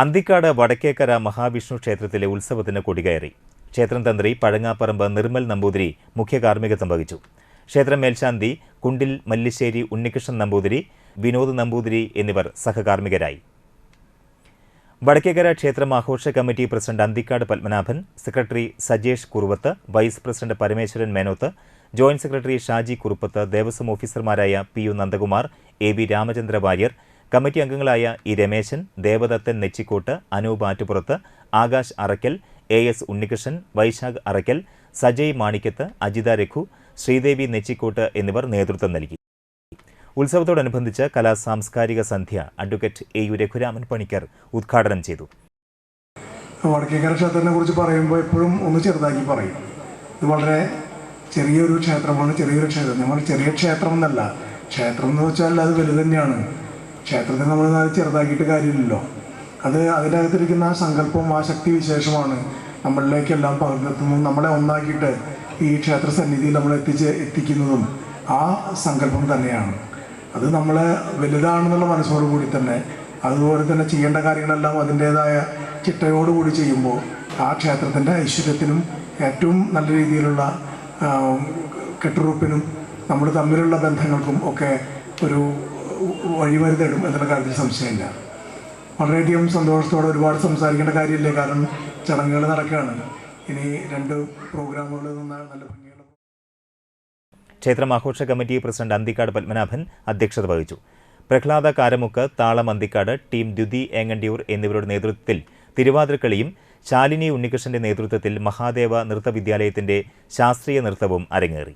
അന്തിക്കാട് വടക്കേക്കര മഹാവിഷ്ണു ക്ഷേത്രത്തിലെ ഉത്സവത്തിന് കൊടികയറി. ക്ഷേത്രം തന്ത്രി പഴങ്ങാപ്പറമ്പ് നിർമ്മൽ നമ്പൂതിരി മുഖ്യ കാർമ്മികത്വം വഹിച്ചു. ക്ഷേത്രം മേൽശാന്തി കുണ്ടിൽ മല്ലിശ്ശേരി ഉണ്ണികൃഷ്ണൻ നമ്പൂതിരി വിനോദ് നമ്പൂതിരി എന്നിവർ സഹകാർമ്മികരായി. വടക്കേക്കര ക്ഷേത്രം ആഘോഷ committee president Anthikkad Padmanabhan secretary Sajesh Kuruvath vice president Parameswaran Menoth joint secretary Shaji Kuruppath Devaswom ഓഫീസർമാരായ P U Nandakumar A V Ramachandra Warrier committee അംഗങ്ങളായ E Rameshan Devadathan Nechikkot Anoop Attupurath Akash Arakkal A S Unnikrishnan Vaishakh Arakkal Sajay Manikkath Ajitha Raghu Sreedevi Nechikkot എന്നിവർ നേതൃത്വം നൽകി. ഉത്സവത്തോടനുബന്ധിച്ച് കലാ സാംസ്കാരിക സന്ധ്യ advocate A U Raghuraman Panicker ഉദ്ഘാടനം ചെയ്തു. വടക്കേക്കര ക്ഷേത്രത്തിനെ കുറിച്ച് പറയുമ്പോൾ എപ്പോഴും ഒന്ന് ചെറുതാക്കി പറയും. ഇത് വളരെ ചെറിയൊരു ക്ഷേത്രമാണ് ചെറിയൊരു ക്ഷേത്രം. നമ്മൾ ചെറിയ ക്ഷേത്രം എന്നല്ല ക്ഷേത്രം എന്ന് വെച്ചാൽ അത് വലുത് തന്നെയാണ്. ക്ഷേത്രത്തെ നമ്മൾ നാളെ ചെറുതാക്കിയിട്ട് കാര്യമില്ലല്ലോ. അത് അതിനകത്തിരിക്കുന്ന ആ സങ്കല്പവും ആ ശക്തി വിശേഷമാണ് നമ്മളിലേക്കെല്ലാം പകർന്നെത്തുന്നതും നമ്മളെ ഒന്നാക്കിയിട്ട് ഈ ക്ഷേത്ര സന്നിധിയിൽ നമ്മൾ എത്തിച്ച് എത്തിക്കുന്നതും ആ സങ്കല്പം തന്നെയാണ്. അത് നമ്മളെ വലുതാണെന്നുള്ള മനസ്സോടുകൂടി തന്നെ അതുപോലെ തന്നെ ചെയ്യേണ്ട കാര്യങ്ങളെല്ലാം അതിന്റേതായ ചിട്ടയോടുകൂടി ചെയ്യുമ്പോൾ ആ ക്ഷേത്രത്തിന്റെ ഐശ്വര്യത്തിനും ഏറ്റവും നല്ല രീതിയിലുള്ള കെട്ടുറപ്പിനും നമ്മൾ തമ്മിലുള്ള ബന്ധങ്ങൾക്കും ഒക്കെ ഒരു വഴിമരുന്ന് തേടും എന്നുള്ള കാര്യത്തിൽ സംശയമില്ല. വളരെയധികം സന്തോഷത്തോടെ ഒരുപാട് സംസാരിക്കേണ്ട കാര്യമില്ലേ? കാരണം ചടങ്ങുകൾ നടക്കുകയാണ്. ഇനി രണ്ട് പ്രോഗ്രാമുകൾ നല്ല ഭംഗിയുള്ള ക്ഷേത്രം ആഘോഷ കമ്മിറ്റി പ്രസിഡന്റ് അന്തിക്കാട് പത്മനാഭൻ അധ്യക്ഷത വഹിച്ചു. പ്രഹ്ലാദ കാരമുക്ക് താളം അന്തിക്കാട് ടീം ദ്യുതി ഏങ്ങണ്ടിയൂർ എന്നിവരുടെ നേതൃത്വത്തിൽ തിരുവാതിരക്കളിയും ശാലിനി ഉണ്ണികൃഷ്ണന്റെ നേതൃത്വത്തിൽ മഹാദേവ നൃത്തവിദ്യാലയത്തിന്റെ ശാസ്ത്രീയ നൃത്തവും അരങ്ങേറി.